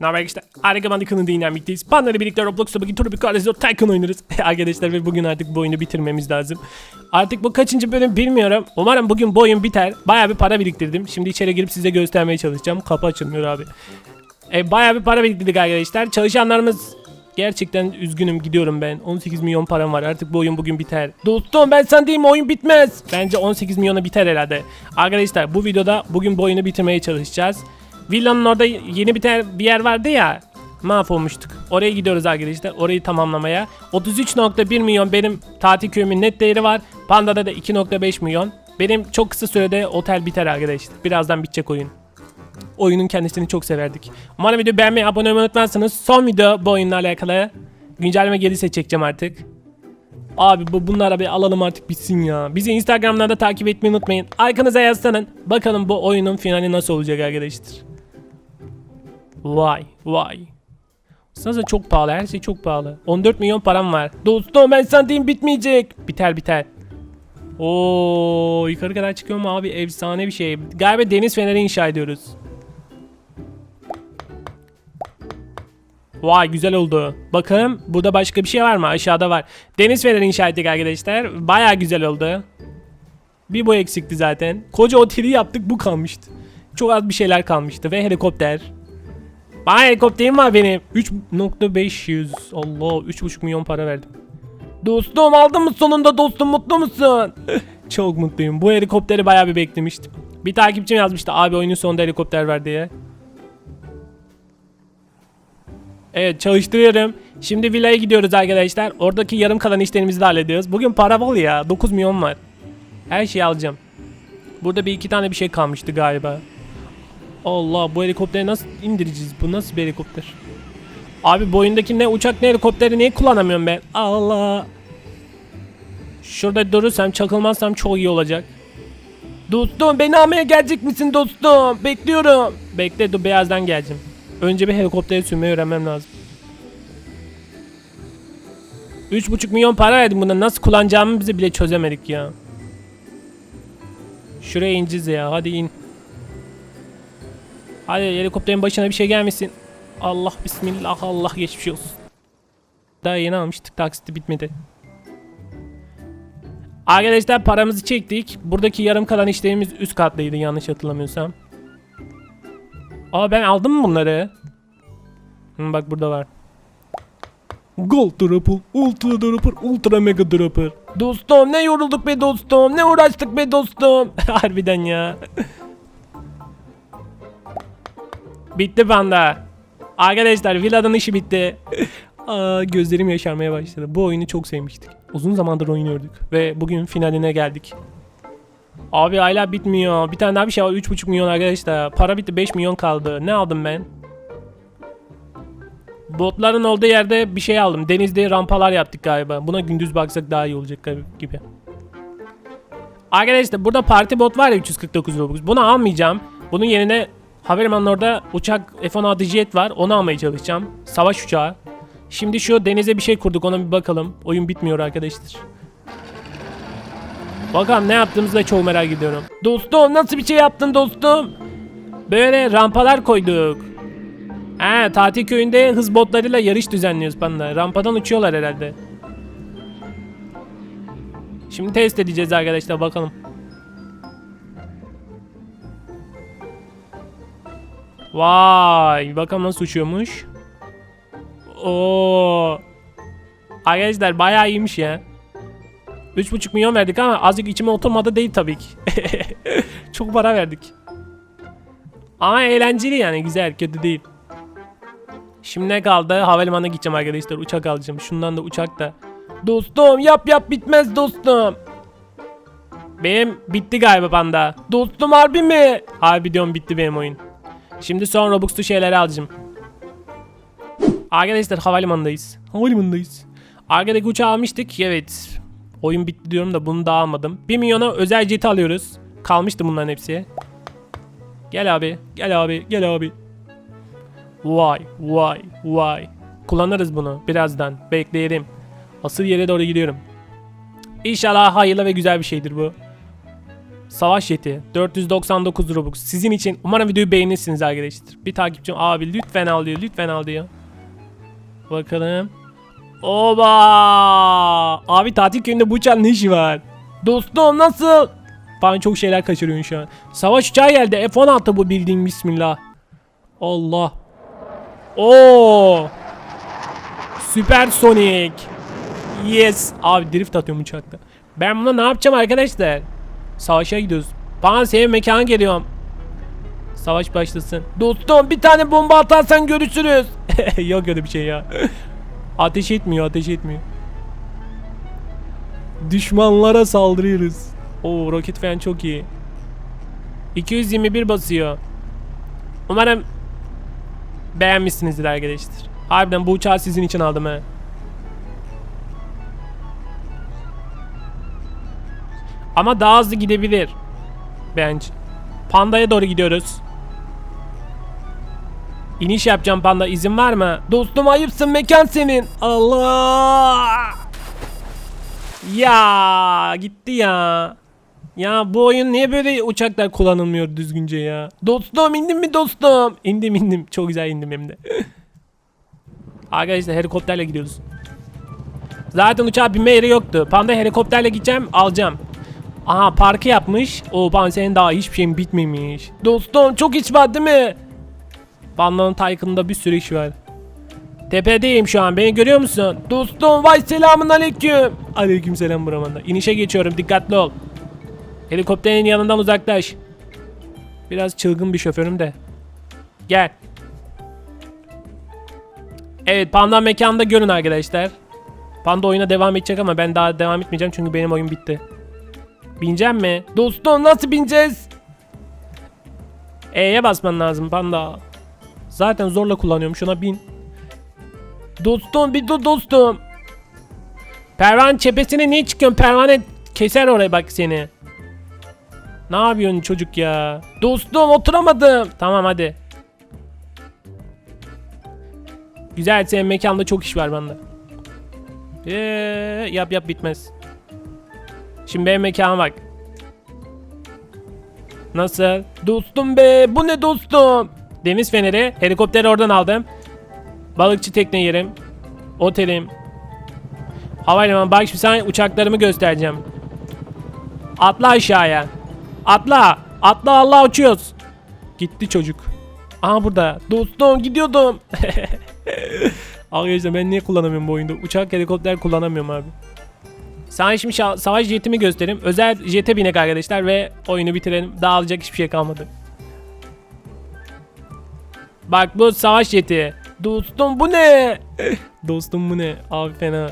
Ne haber işte? Harika Bandicam'ın dinlenmekteyiz. Panları birlikte Roblox'ta bugün Tropical Resort Tycoon oynarız. Arkadaşlar ve bugün artık bu oyunu bitirmemiz lazım. Artık bu kaçıncı bölüm bilmiyorum. Umarım bugün bu oyun biter. Bayağı bir para biriktirdim. Şimdi içeri girip size göstermeye çalışacağım. Kapı açılmıyor abi. E, bayağı bir para biriktirdik arkadaşlar. Çalışanlarımız Gerçekten üzgünüm gidiyorum ben. 18 milyon param var. Artık bu oyun bugün biter. Dostum ben sen değilim oyun bitmez. Bence 18 milyona biter herhalde. Arkadaşlar bu videoda bugün bu oyunu bitirmeye çalışacağız. Villanın orada yeni biter bir yer vardı ya. Mahvolmuştuk. Oraya gidiyoruz arkadaşlar. Orayı tamamlamaya. 33.1 milyon benim tatil köyümün net değeri var. Panda'da da 2.5 milyon. Benim çok kısa sürede otel biter arkadaşlar. Birazdan bitecek oyun oyunun kendisini çok severdik. Umarım videoyu beğenmeyi, abone olmayı unutmazsanız son video bu oyunla alakalı güncelleme gelirse çekeceğim artık. Abi bu bunlara bir alalım artık bitsin ya. Bizi Instagram'dan da takip etmeyi unutmayın. Arkanıza yaslanın. Bakalım bu oyunun finali nasıl olacak arkadaşlar. Vay vay. Sanırsa çok pahalı her şey çok pahalı. 14 milyon param var. Dostum ben sandığım bitmeyecek. Biter biter. Oo yukarı kadar çıkıyor mu abi? Efsane bir şey. Galiba deniz feneri inşa ediyoruz. Vay güzel oldu. Bakın burada başka bir şey var mı? Aşağıda var. Deniz feneri inşa ettik arkadaşlar. Baya güzel oldu. Bir bu eksikti zaten. Koca oteli yaptık bu kalmıştı. Çok az bir şeyler kalmıştı ve helikopter. Bana helikopterim var benim. 3.500 Allah 3.5 milyon para verdim. Dostum aldın mı sonunda dostum mutlu musun? Çok mutluyum. Bu helikopteri bayağı bir beklemiştim. Bir takipçim yazmıştı abi oyunun sonunda helikopter ver diye. Evet çalıştırıyorum. Şimdi villaya gidiyoruz arkadaşlar. Oradaki yarım kalan işlerimizi de hallediyoruz. Bugün para bol ya. 9 milyon var. Her şeyi alacağım. Burada bir iki tane bir şey kalmıştı galiba. Allah bu helikopteri nasıl indireceğiz? Bu nasıl bir helikopter? Abi bu oyundaki ne uçak ne helikopteri niye kullanamıyorum ben? Allah. Şurada durursam çakılmazsam çok iyi olacak. Dostum beni almaya gelecek misin dostum? Bekliyorum. Bekle dur beyazdan geleceğim. Önce bir helikopteri sürmeyi öğrenmem lazım. 3,5 milyon para verdim buna nasıl kullanacağımızı bile çözemedik ya. Şuraya ineceğiz ya hadi in. Hadi helikopterin başına bir şey gelmesin. Allah bismillah Allah geçmiş olsun. Daha yeni almıştık taksiti bitmedi. Arkadaşlar paramızı çektik. Buradaki yarım kalan işlerimiz üst kattaydı yanlış hatırlamıyorsam. Aa ben aldım mı bunları? Hı, bak burada var. Gold Dropper, Ultra Dropper, Ultra Mega Dropper. Dostum ne yorulduk be dostum, ne uğraştık be dostum. Harbiden ya. Bitti panda. Arkadaşlar villanın işi bitti. Aa, gözlerim yaşarmaya başladı. Bu oyunu çok sevmiştik. Uzun zamandır oynuyorduk. Ve bugün finaline geldik. Abi hala bitmiyor. Bir tane daha bir şey var. 3.5 milyon arkadaşlar. Para bitti 5 milyon kaldı. Ne aldım ben? Botların olduğu yerde bir şey aldım. Denizde rampalar yaptık galiba. Buna gündüz baksak daha iyi olacak gibi. Arkadaşlar burada parti bot var ya 349 Robux. Bunu almayacağım. Bunun yerine Havalimanı'nın orada uçak F-16 jet var. Onu almaya çalışacağım. Savaş uçağı. Şimdi şu denize bir şey kurduk ona bir bakalım. Oyun bitmiyor arkadaşlar. Bakalım ne yaptığımızı da çok merak ediyorum. Dostum nasıl bir şey yaptın dostum? Böyle rampalar koyduk. He tatil köyünde hız botlarıyla yarış düzenliyoruz panda. Rampadan uçuyorlar herhalde. Şimdi test edeceğiz arkadaşlar bakalım. Vay bakalım nasıl uçuyormuş. Oo. Arkadaşlar bayağı iyiymiş ya. 3,5 milyon verdik ama azıcık içime oturmadı değil tabii ki. Çok para verdik. Ama eğlenceli yani güzel kötü değil. Şimdi ne kaldı? Havalimanına gideceğim arkadaşlar uçak alacağım. Şundan da uçak da. Dostum yap yap bitmez dostum. Benim bitti galiba panda. Dostum harbi mi? Harbi diyorum bitti benim oyun. Şimdi son Robux'lu şeyleri alacağım. Arkadaşlar havalimanındayız. Havalimanındayız. Arkadaki uçağı almıştık. Evet. Oyun bitti diyorum da bunu da almadım. 1 milyona özel jet alıyoruz. Kalmıştı bunların hepsi. Gel abi. Gel abi. Gel abi. Vay vay vay. Kullanırız bunu birazdan. Bekleyelim. Asıl yere doğru gidiyorum. İnşallah hayırlı ve güzel bir şeydir bu. Savaş jeti 499 Robux sizin için umarım videoyu beğenirsiniz arkadaşlar. Bir takipçim abi lütfen al diyor lütfen al diyor. Bakalım. Oba! Abi tatil köyünde bu uçağın ne işi var? Dostum nasıl? Ben çok şeyler kaçırıyorum şu an. Savaş uçağı geldi. F-16 bu bildiğin bismillah. Allah. Oo! Süpersonic. Yes. Abi drift atıyorum uçakta. Ben buna ne yapacağım arkadaşlar? Savaşa gidiyoruz. Bana senin mekana geliyorum. Savaş başlasın. Dostum bir tane bomba atarsan görüşürüz. Yok öyle bir şey ya. ateş etmiyor ateş etmiyor. Düşmanlara saldırıyoruz. Oo roket falan çok iyi. 221 basıyor. Umarım beğenmişsinizdir arkadaşlar. Harbiden bu uçağı sizin için aldım he. Ama daha hızlı gidebilir. Bence. Panda'ya doğru gidiyoruz. İniş yapacağım panda izin var mı? Dostum ayıpsın mekan senin. Allah. Ya gitti ya. Ya bu oyun niye böyle uçaklar kullanılmıyor düzgünce ya? Dostum indim mi dostum? İndim indim. Çok güzel indim hem de. Arkadaşlar helikopterle gidiyoruz. Zaten uçağa binme yeri yoktu. Panda helikopterle gideceğim alacağım. Aha parkı yapmış. O pan senin daha hiçbir şeyin bitmemiş. Dostum çok iş var değil mi? Panda'nın Taycan'da bir sürü iş var. Tepedeyim şu an beni görüyor musun? Dostum vay selamun aleyküm. Aleyküm selam buramanda. İnişe geçiyorum dikkatli ol. Helikopterin yanından uzaklaş. Biraz çılgın bir şoförüm de. Gel. Evet Panda mekanda görün arkadaşlar. Panda oyuna devam edecek ama ben daha devam etmeyeceğim çünkü benim oyun bitti. Bineceğim mi? Dostum nasıl bineceğiz? E'ye basman lazım panda. Zaten zorla kullanıyorum şuna bin. Dostum bir dur dostum. Pervane çepesine niye çıkıyorsun? Pervane keser oraya bak seni. Ne yapıyorsun çocuk ya? Dostum oturamadım. Tamam hadi. Güzel senin mekanda çok iş var bende. Ee, yap yap bitmez. Şimdi benim mekana bak. Nasıl? Dostum be bu ne dostum? Deniz feneri helikopteri oradan aldım. Balıkçı tekne yerim. Otelim. Havalimanı bak şimdi sana uçaklarımı göstereceğim. Atla aşağıya. Atla. Atla Allah uçuyoruz. Gitti çocuk. Aha burada. Dostum gidiyordum. Arkadaşlar ben niye kullanamıyorum bu oyunda? Uçak helikopter kullanamıyorum abi. Şa- savaş jetimi göstereyim. Özel jete binek arkadaşlar ve oyunu bitirelim. Daha alacak hiçbir şey kalmadı. Bak bu savaş jeti. Dostum bu ne? Dostum bu ne? Abi fena.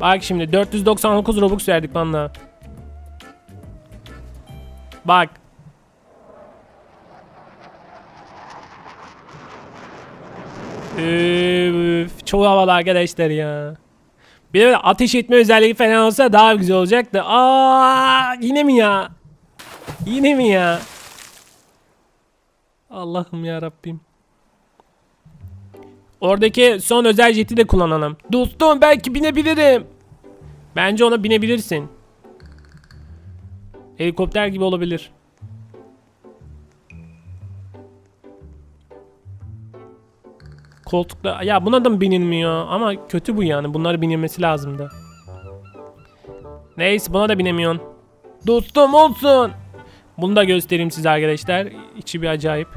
Bak şimdi 499 Robux verdik bana. Bak. Üf, çok havalı arkadaşlar ya. Bir de ateş etme özelliği falan olsa daha güzel olacaktı. Aa, yine mi ya? Yine mi ya? Allah'ım ya Rabbim. Oradaki son özel jeti de kullanalım. Dostum belki binebilirim. Bence ona binebilirsin. Helikopter gibi olabilir. Koltukta ya buna da mı binilmiyor ama kötü bu yani bunlar binilmesi lazımdı. Neyse buna da binemiyorsun. Dostum olsun. Bunu da göstereyim size arkadaşlar. İçi bir acayip.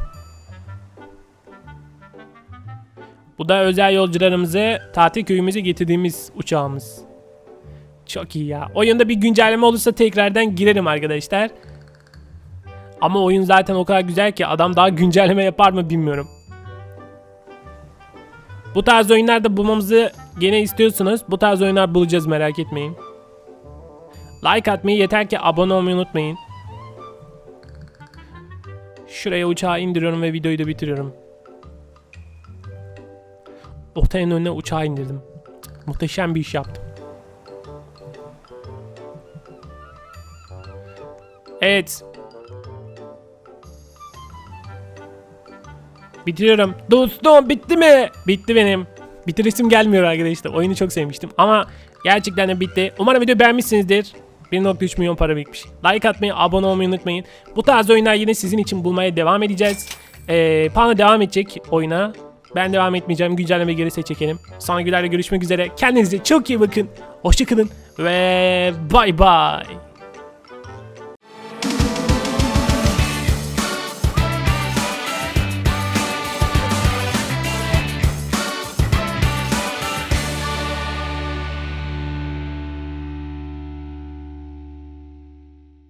Bu da özel yolcularımızı tatil köyümüze getirdiğimiz uçağımız. Çok iyi ya. Oyunda bir güncelleme olursa tekrardan girerim arkadaşlar. Ama oyun zaten o kadar güzel ki adam daha güncelleme yapar mı bilmiyorum. Bu tarz oyunlarda bulmamızı gene istiyorsunuz. Bu tarz oyunlar bulacağız merak etmeyin. Like atmayı yeter ki abone olmayı unutmayın. Şuraya uçağı indiriyorum ve videoyu da bitiriyorum. Otelin önüne uçağı indirdim. Muhteşem bir iş yaptım. Evet. Bitiriyorum. Dostum bitti mi? Bitti benim. Bitirisim gelmiyor arkadaşlar. Oyunu çok sevmiştim ama gerçekten de bitti. Umarım video beğenmişsinizdir. 1.3 milyon para birikmiş. Like atmayı, abone olmayı unutmayın. Bu tarz oyunlar yine sizin için bulmaya devam edeceğiz. Ee, Pano devam edecek oyuna. Ben devam etmeyeceğim. Güncelleme gelirse çekelim. Sonra görüşmek üzere. Kendinize çok iyi bakın. Hoşçakalın ve bay bay.